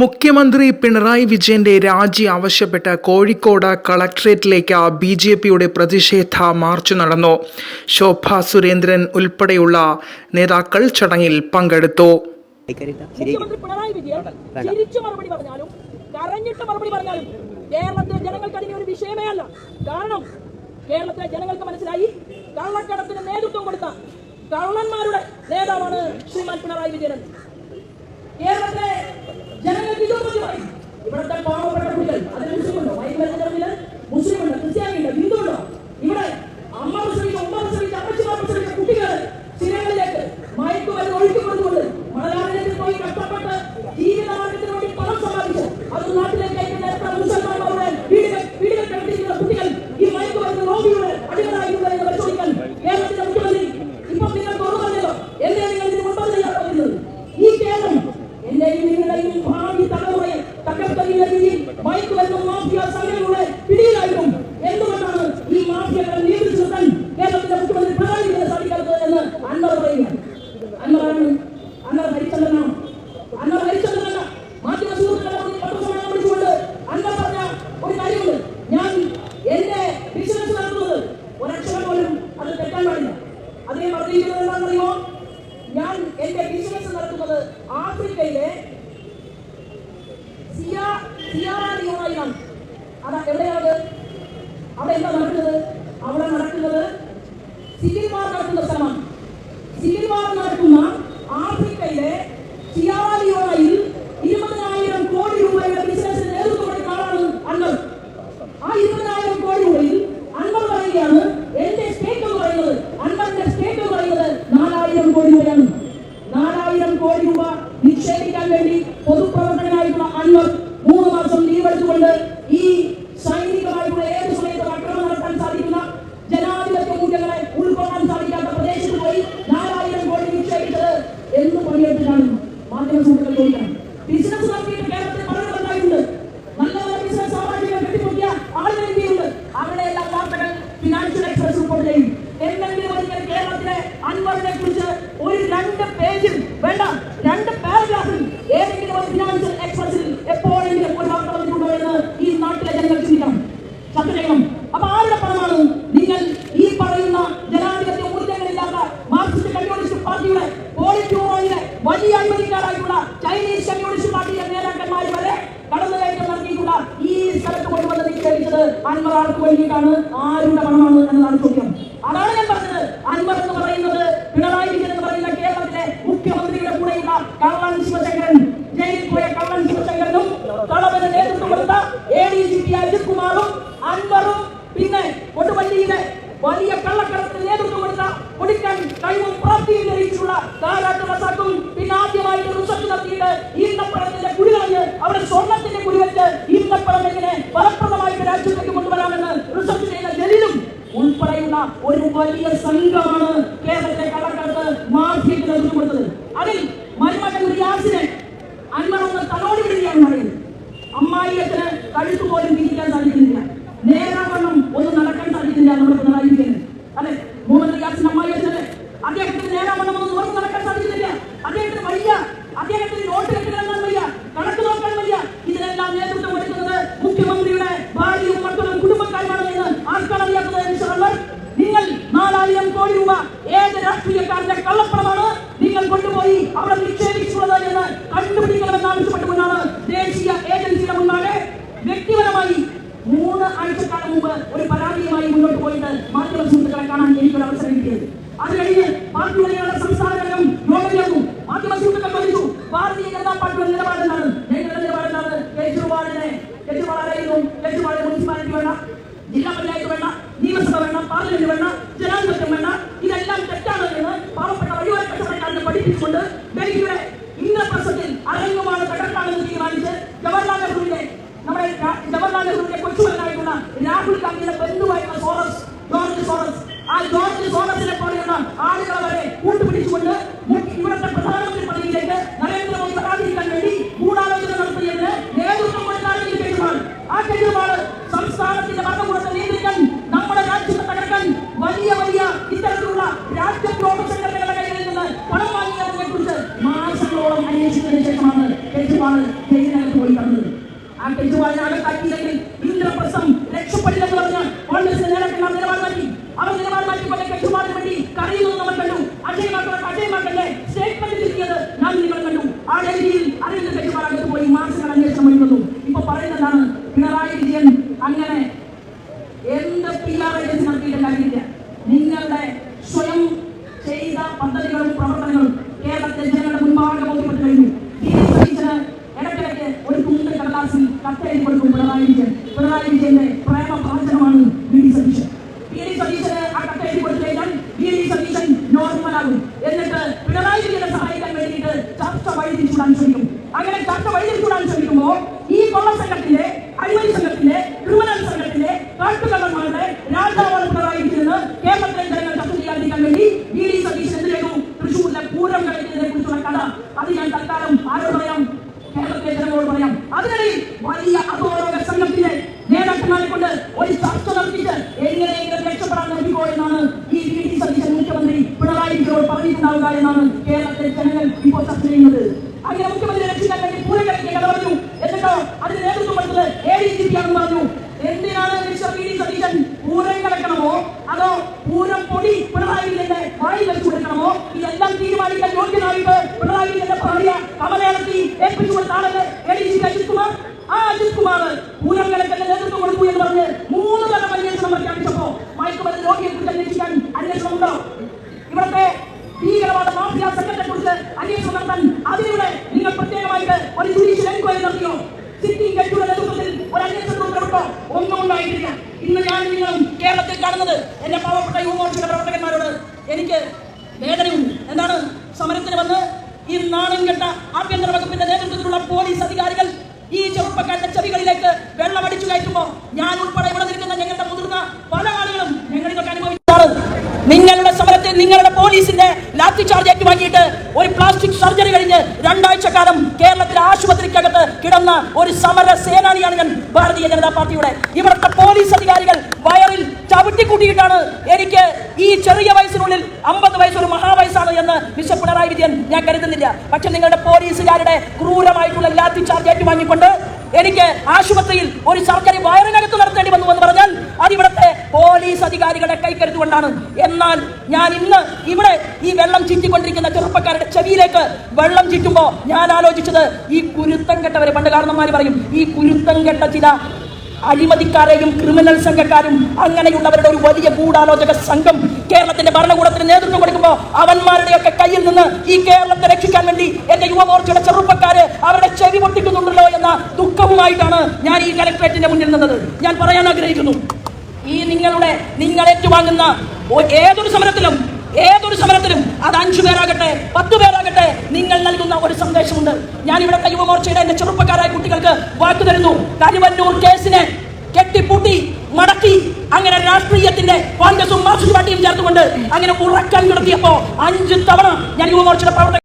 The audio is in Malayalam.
മുഖ്യമന്ത്രി പിണറായി വിജയന്റെ രാജി ആവശ്യപ്പെട്ട് കോഴിക്കോട് കളക്ട്രേറ്റിലേക്ക് ബി ജെ പിയുടെ പ്രതിഷേധ മാർച്ച് നടന്നു. ശോഭ സുരേന്ദ്രൻ ഉൾപ്പെടെയുള്ള നേതാക്കൾ ചടങ്ങിൽ പങ്കെടുത്തു. കേരളത്തിലെ ജനങ്ങൾക്ക് ഒരു വിഷയമേ അല്ല. കാരണം കേരളത്തിലെ ജനങ്ങൾക്ക് മനസ്സിലായി കള്ളക്കടത്തിന് നേതൃത്വം കൊടുത്ത കള്ളന്മാരുടെ നേതാവാണ് ശ്രീമാൻ പിണറായി വിജയൻ എന്ന്. കേരളത്തിലെ ജനങ്ങൾക്ക് ഇത് ബോധ്യമായി ഇവിടുത്തെ പാവപ്പെട്ട കുട്ടികൾ അതിൽ മുസ്ലിമുണ്ടോ വാർ നടക്കുന്ന ആഫ്രിക്കയിലെ കോടി രൂപയുടെ ബിസിനസ്സിന് നേതൃത്വം ആളാണ് അൻവർ ആ കോടി രൂപയിൽ അൻവർ പറയുകയാണ് എന്റെ സ്റ്റേറ്റ് എന്ന് പറയുന്നത് അൻവറിന്റെ സ്റ്റേറ്റ് എന്ന് പറയുന്നത് കോടി കോടി രൂപ നിക്ഷേപിക്കാൻ വേണ്ടി പൊതുപ്രവർത്തകനായിട്ടുള്ള രണ്ട് പേജിൽ വേണ്ട രണ്ട് പാരഗ്രാഫിൽ ഏതെങ്കിലും ഒരു ഫിനാൻഷ്യൽ എക്സ്പ്രസിൽ എപ്പോഴെങ്കിലും ഒരു വാർത്ത വന്നിട്ടുണ്ടോ എന്ന് ഈ നാട്ടിലെ ജനങ്ങൾ ചിന്തിക്കണം ചർച്ച ചെയ്യണം അപ്പൊ ആരുടെ പണമാണ്? നിങ്ങൾ ഈ പറയുന്ന ജനാധിപത്യ മൂല്യങ്ങളില്ലാത്ത മാർക്സിസ്റ്റ് കമ്മ്യൂണിസ്റ്റ് പാർട്ടിയുടെ പോളിറ്റ്യൂറോയിലെ വലിയ അഴിമതിക്കാരായിട്ടുള്ള ചൈനീസ് കമ്മ്യൂണിസ്റ്റ് പാർട്ടിയുടെ നേതാക്കന്മാർ വരെ കടന്നുകയറ്റം നടത്തിയിട്ടുള്ള ഈ സ്ഥലത്ത് കൊണ്ടുവന്ന് നിക്ഷേപിച്ചത് അൻവറാർക്ക് വേണ്ടിയിട്ടാണ്? ആരുടെ പണമാണ്? എന്നതാണ് ചോദ്യം. അതാണ് ഞാൻ പറഞ്ഞത്. അൻവർ എന്ന് പറയുന്നത് പിണറായി വിജയൻ বাংলাদেশ മൂന്ന് ആഴ്ചക്കാലം മുമ്പ് ഒരു പരാതിയുമായി മുന്നോട്ട് പോയിട്ട് മാധ്യമ സുഹൃത്തുക്കളെ കാണാൻ എനിക്കൊരു അവസരം കിട്ടിയത്. അത് കഴിഞ്ഞ് പാർട്ടിയുടെ സംസ്ഥാന ഘടകം യോഗം മാധ്യമ സുഹൃത്തുക്കൾ ചോദിച്ചു ഭാരതീയ ജനതാ പാർട്ടിയുടെ നിലപാടെന്താണ് ഞങ്ങളുടെ നിലപാടെന്താണ് കെജ്രിവാളിനെ കേജ്രിവാളായിരുന്നു കേജ്രിവാളിനെ മുനിസിപ്പാലിറ്റി വേണ്ട ജില്ലാ പഞ്ചായത്ത് വേണ്ട നിയമസഭ വേണ്ട പാർലമെന്റ് വേണ്ട ರಾಹುಲ್ ಗಾಂಧಿಯ ಬಂಧುವಾಯಿನ ಸೋರಸ್ ಜಾರ್ಜ್ ಸೋರಸ್ ಆ ಜಾರ್ಜ್ ಸೋರಸಿನ ಪಡೆಯನ್ನ ಆಳುಗಳವರೇ ಕೂಟು ಪಿಡಿಸಿಕೊಂಡು ಇವರತ್ತ ಪ್ರಧಾನಮಂತ್ರಿ നോർമലാകും എന്നിട്ട് പിണറായി വിജയനെ സഹായിക്കാൻ വേണ്ടിയിട്ട് ചർച്ച ശ്രമിക്കും. അങ്ങനെ ചർച്ച വഴിതിരിച്ചുവിടാൻ ശ്രമിക്കുമ്പോൾ ഈ കൊള്ള സംഘത്തിന്റെ അഴിമതി സംഘത്തിന്റെ ക്രിമിനൽ സംഘത്തിന്റെ കാട്ടുകള്ളന്മാരുടെ രാജാവാണ് പിണറായി വിജയന് കേരളത്തിലെ ജനങ്ങൾ ചർച്ച അത് ഞാൻ തൽക്കാലം ആരോട് പറയാം കേരളത്തിലെ ജനങ്ങളോട് പറയാം അതിനിടയിൽ വലിയ അധോലോക സംഘത്തിന്റെ നേതാക്കന്മാരെ കൊണ്ട് ഒരു ചർച്ച നടത്തിയിട്ട് എങ്ങനെയെങ്കിലും രക്ഷപ്പെടാൻ നോക്കിക്കോ എന്നാണ് ഈ വി ഡി സതീശൻ മുഖ്യമന്ത്രി പിണറായി വിജയനോട് പറഞ്ഞിട്ടുണ്ടാവുക എന്നാണ് കേരളത്തിലെ ജനങ്ങൾ ഇപ്പോൾ ചർച്ച ചെയ്യുന്നത് അങ്ങനെ മുഖ്യമന്ത്രി വേണ്ടി പൂരം കളിക്കുക ഉണ്ടായിട്ടില്ല ഇന്ന് ഞാൻ നിങ്ങളും കേരളത്തിൽ കാണുന്നത് എന്റെ പാവപ്പെട്ട യുവമോർച്ചയുടെ പ്രവർത്തകന്മാരോട് എനിക്ക് വേദനയുണ്ട്. എന്താണ്? സമരത്തിന് വന്ന് ഈ നാണം കെട്ട ആഭ്യന്തര വകുപ്പിന്റെ നേതൃത്വത്തിലുള്ള പോലീസ് അധികാരികൾ ഈ ചെറുപ്പക്കാരുടെ ചെവികളിലേക്ക് വെള്ളമടിച്ചു കയറ്റുമ്പോൾ ഞാൻ ഉൾപ്പെടെ ഇവിടെ നിൽക്കുന്ന ഞങ്ങളുടെ മുതിർന്ന പല ആളുകളും ഞങ്ങൾ ഇതൊക്കെ അനുഭവിച്ചാണ് നിങ്ങളുടെ സമരത്തിൽ നിങ്ങളുടെ പോലീസിന്റെ ലാത്തി ചാർജ് ഏറ്റുവാങ്ങിയിട്ട് കിടന്ന ഒരു സമര സേനാനിയാണ് ഞാൻ ഭാരതീയ ജനതാ പാർട്ടിയുടെ. ഇവിടുത്തെ പോലീസ് അധികാരികൾ വയറിൽ ചവിട്ടിക്കൂട്ടിയിട്ടാണ് എനിക്ക് ഈ ചെറിയ വയസ്സിനുള്ളിൽ അമ്പത് വയസ്സ് ഒരു മഹാവയസ്സാണ് എന്ന് മിസ്റ്റർ പിണറായി വിജയൻ ഞാൻ കരുതുന്നില്ല. പക്ഷെ നിങ്ങളുടെ പോലീസുകാരുടെ ക്രൂരമായിട്ടുള്ള ലാത്തി ചാർജ് ഏറ്റുവാങ്ങിക്കൊണ്ട് എനിക്ക് ആശുപത്രിയിൽ ഒരു സർക്കാർ വയറിനകത്ത് നടത്തേണ്ടി വന്നു എന്ന് ഇവിടുത്തെ പോലീസ് അധികാരികളെ കൈക്കരുത്തുകൊണ്ടാണ് എന്നാൽ ഞാൻ ഇന്ന് ഇവിടെ ഈ വെള്ളം ചിറ്റിക്കൊണ്ടിരിക്കുന്ന ചെറുപ്പക്കാരുടെ ചെവിയിലേക്ക് വെള്ളം ചീറ്റുമ്പോൾ ഞാൻ ആലോചിച്ചത് ഈ കുരുത്തം കെട്ടവരെ പണ്ട് കാരണന്മാർ പറയും ഈ കുരുത്തം കെട്ട ചില അഴിമതിക്കാരെയും ക്രിമിനൽ സംഘക്കാരും അങ്ങനെയുള്ളവരുടെ ഒരു വലിയ ഗൂഢാലോചക സംഘം കേരളത്തിന്റെ ഭരണകൂടത്തിന് നേതൃത്വം കൊടുക്കുമ്പോൾ അവന്മാരുടെയൊക്കെ കയ്യിൽ നിന്ന് ഈ കേരളത്തെ രക്ഷിക്കാൻ വേണ്ടി എന്റെ യുവമോർച്ചയുടെ ചെറുപ്പക്കാര് അവരുടെ ചെവി പൊട്ടിക്കുന്നുണ്ടല്ലോ എന്ന ദുഃഖവുമായിട്ടാണ് ഞാൻ ഈ കലക്ട്രേറ്റിന്റെ മുന്നിൽ നിന്നത്. ഞാൻ പറയാൻ ആഗ്രഹിക്കുന്നു ഈ നിങ്ങളുടെ നിങ്ങൾ ഏറ്റുവാങ്ങുന്ന ഏതൊരു സമരത്തിലും ഏതൊരു സമരത്തിലും അത് അഞ്ചു പേരാകട്ടെ പത്ത് പേരാകട്ടെ നിങ്ങൾ നൽകുന്ന ഒരു സന്ദേശമുണ്ട്. ഞാൻ ഇവിടുത്തെ യുവമോർച്ചയുടെ എന്റെ ചെറുപ്പക്കാരായ കുട്ടികൾക്ക് വാക്കു തരുന്നു. കരുവന്നൂർ കേസിനെ കെട്ടിപ്പൂട്ടി മടക്കി അങ്ങനെ രാഷ്ട്രീയത്തിന്റെ കോൺഗ്രസും മാർക്സിസ്റ്റ് പാർട്ടിയും ചേർത്തുകൊണ്ട് അങ്ങനെ ഉറക്കാൻ നടത്തിയപ്പോ അഞ്ച് തവണ ഞാൻ യുവമോർച്ചയുടെ പ്രവർത്തകർ